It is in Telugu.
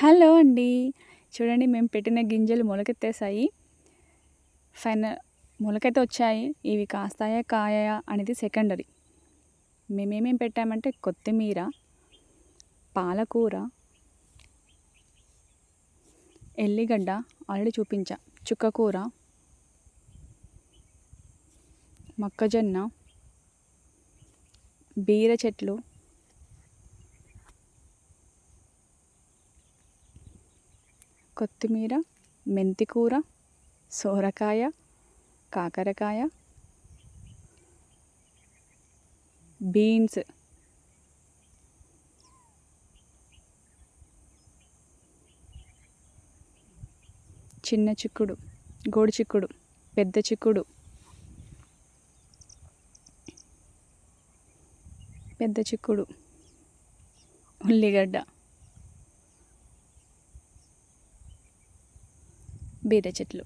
హలో అండి. చూడండి మేము పెట్టిన గింజలు మొలకెత్తేసాయి ఫైనల్ మొలకైతే వచ్చాయి ఇవి కాస్తాయా కాయా అనేది సెకండరీ. మేమేమేం పెట్టామంటే కొత్తిమీర పాలకూర ఎల్లిగడ్డ ఆల్రెడీ చూపించా. చుక్కకూర మొక్కజొన్న బీర చెట్లు కొత్తిమీర మెంతికూర సోరకాయ కాకరకాయ బీన్స్. చిన్న చిక్కుడు గోడి చిక్కుడు పెద్ద చిక్కుడు. పెద్ద చిక్కుడు ఉల్లిగడ్డ. బీర చెట్లు.